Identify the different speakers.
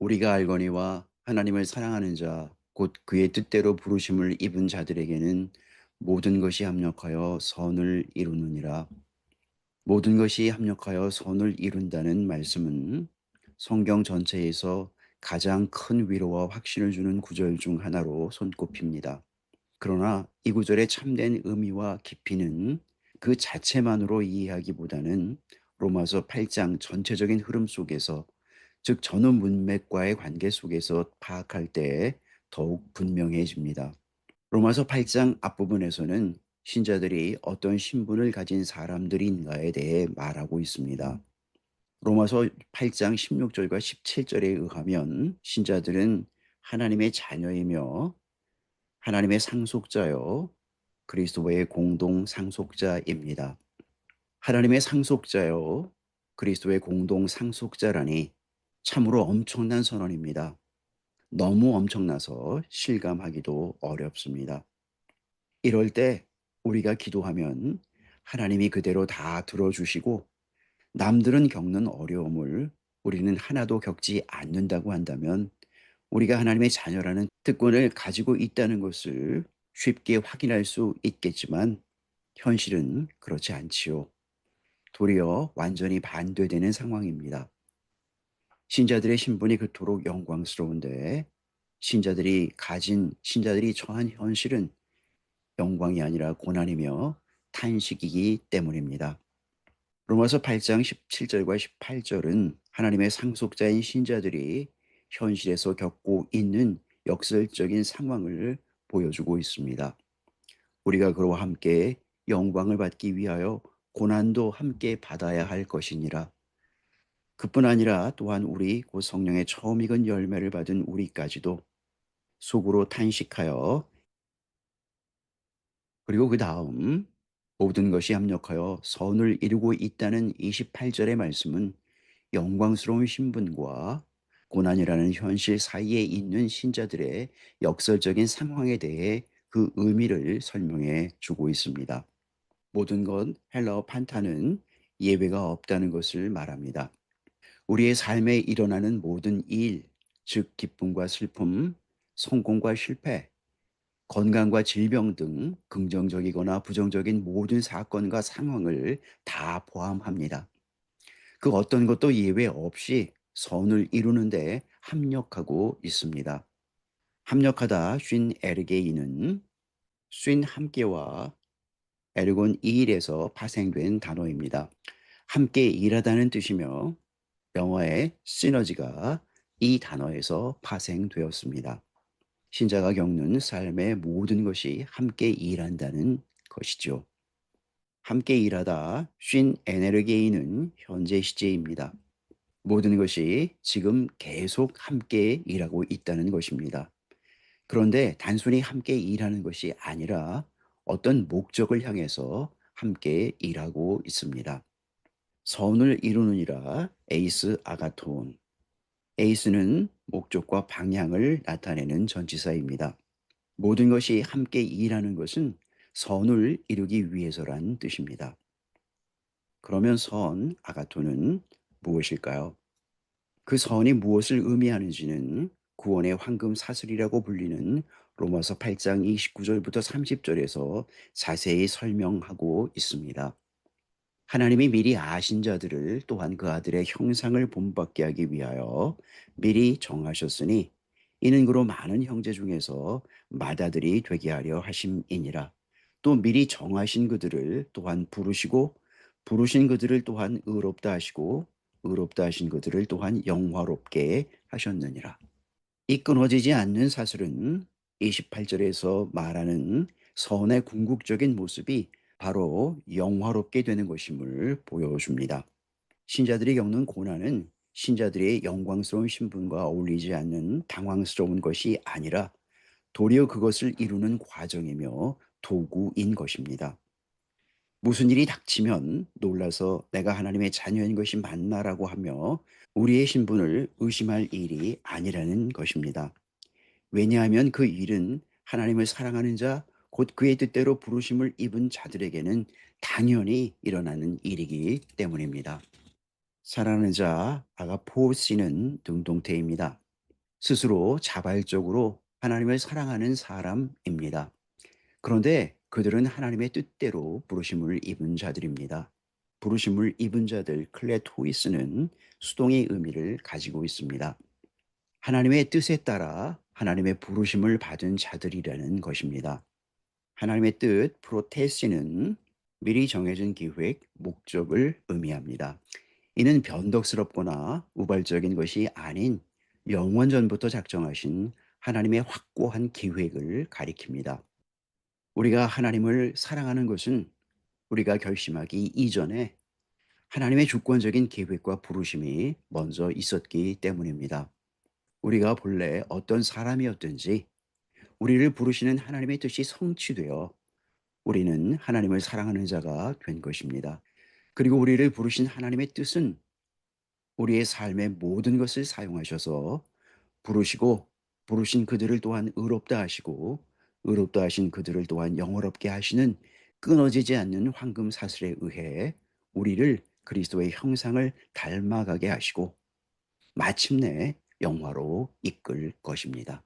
Speaker 1: 우리가 알거니와 하나님을 사랑하는 자, 곧 그의 뜻대로 부르심을 입은 자들에게는 모든 것이 합력하여 선을 이루느니라. 모든 것이 합력하여 선을 이룬다는 말씀은 성경 전체에서 가장 큰 위로와 확신을 주는 구절 중 하나로 손꼽힙니다. 그러나 이 구절의 참된 의미와 깊이는 그 자체만으로 이해하기보다는 로마서 8장 전체적인 흐름 속에서 즉 전후 문맥과의 관계 속에서 파악할 때 더욱 분명해집니다. 로마서 8장 앞부분에서는 신자들이 어떤 신분을 가진 사람들인가에 대해 말하고 있습니다. 로마서 8장 16절과 17절에 의하면 신자들은 하나님의 자녀이며 하나님의 상속자요 그리스도의 공동 상속자입니다. 하나님의 상속자요 그리스도의 공동 상속자라니 참으로 엄청난 선언입니다. 너무 엄청나서 실감하기도 어렵습니다. 이럴 때 우리가 기도하면 하나님이 그대로 다 들어주시고 남들은 겪는 어려움을 우리는 하나도 겪지 않는다고 한다면 우리가 하나님의 자녀라는 특권을 가지고 있다는 것을 쉽게 확인할 수 있겠지만 현실은 그렇지 않지요. 도리어 완전히 반대되는 상황입니다. 신자들의 신분이 그토록 영광스러운데 신자들이 가진 신자들이 처한 현실은 영광이 아니라 고난이며 탄식이기 때문입니다. 로마서 8장 17절과 18절은 하나님의 상속자인 신자들이 현실에서 겪고 있는 역설적인 상황을 보여주고 있습니다. 우리가 그와 함께 영광을 받기 위하여 고난도 함께 받아야 할 것이니라. 그뿐 아니라 또한 우리 곧 성령의 처음 익은 열매를 받은 우리까지도 속으로 탄식하여 그리고 그 다음 모든 것이 합력하여 선을 이루고 있다는 28절의 말씀은 영광스러운 신분과 고난이라는 현실 사이에 있는 신자들의 역설적인 상황에 대해 그 의미를 설명해 주고 있습니다. 모든 것 헬라어 판타는 예외가 없다는 것을 말합니다. 우리의 삶에 일어나는 모든 일, 즉 기쁨과 슬픔, 성공과 실패, 건강과 질병 등 긍정적이거나 부정적인 모든 사건과 상황을 다 포함합니다. 그 어떤 것도 예외 없이 선을 이루는데 합력하고 있습니다. 합력하다 쉰 에르게이는 쉰 함께와 에르곤 이일에서 파생된 단어입니다. 함께 일하다는 뜻이며 영어의 시너지가 이 단어에서 파생되었습니다. 신자가 겪는 삶의 모든 것이 함께 일한다는 것이죠. 함께 일하다 쉰 에네르게이는 현재 시제입니다. 모든 것이 지금 계속 함께 일하고 있다는 것입니다. 그런데 단순히 함께 일하는 것이 아니라 어떤 목적을 향해서 함께 일하고 있습니다. 선을 이루느니라 에이스 아가톤. 에이스는 목적과 방향을 나타내는 전치사입니다. 모든 것이 함께 일하는 것은 선을 이루기 위해서란 뜻입니다. 그러면 선, 아가토는 무엇일까요? 그 선이 무엇을 의미하는지는 구원의 황금 사슬이라고 불리는 로마서 8장 29절부터 30절에서 자세히 설명하고 있습니다. 하나님이 미리 아신 자들을 또한 그 아들의 형상을 본받게 하기 위하여 미리 정하셨으니 이는 그로 많은 형제 중에서 맏아들이 되게 하려 하심이니라. 또 미리 정하신 그들을 또한 부르시고 부르신 그들을 또한 의롭다 하시고 의롭다 하신 그들을 또한 영화롭게 하셨느니라. 이 끊어지지 않는 사슬은 28절에서 말하는 선의 궁극적인 모습이 바로 영화롭게 되는 것임을 보여줍니다. 신자들이 겪는 고난은 신자들의 영광스러운 신분과 어울리지 않는 당황스러운 것이 아니라 도리어 그것을 이루는 과정이며 도구인 것입니다. 무슨 일이 닥치면 놀라서 내가 하나님의 자녀인 것이 맞나라고 하며 우리의 신분을 의심할 일이 아니라는 것입니다. 왜냐하면 그 일은 하나님을 사랑하는 자, 곧 그의 뜻대로 부르심을 입은 자들에게는 당연히 일어나는 일이기 때문입니다. 사랑하는 자 아가포시는 등동태입니다. 스스로 자발적으로 하나님을 사랑하는 사람입니다. 그런데 그들은 하나님의 뜻대로 부르심을 입은 자들입니다. 부르심을 입은 자들 클레토이스는 수동의 의미를 가지고 있습니다. 하나님의 뜻에 따라 하나님의 부르심을 받은 자들이라는 것입니다. 하나님의 뜻 프로테시는 미리 정해진 기획, 목적을 의미합니다. 이는 변덕스럽거나 우발적인 것이 아닌 영원 전부터 작정하신 하나님의 확고한 계획을 가리킵니다. 우리가 하나님을 사랑하는 것은 우리가 결심하기 이전에 하나님의 주권적인 계획과 부르심이 먼저 있었기 때문입니다. 우리가 본래 어떤 사람이었든지 우리를 부르시는 하나님의 뜻이 성취되어 우리는 하나님을 사랑하는 자가 된 것입니다. 그리고 우리를 부르신 하나님의 뜻은 우리의 삶의 모든 것을 사용하셔서 부르시고 부르신 그들을 또한 의롭다 하시고 의롭다 하신 그들을 또한 영어롭게 하시는 끊어지지 않는 황금 사슬에 의해 우리를 그리스도의 형상을 닮아가게 하시고 마침내 영화로 이끌 것입니다.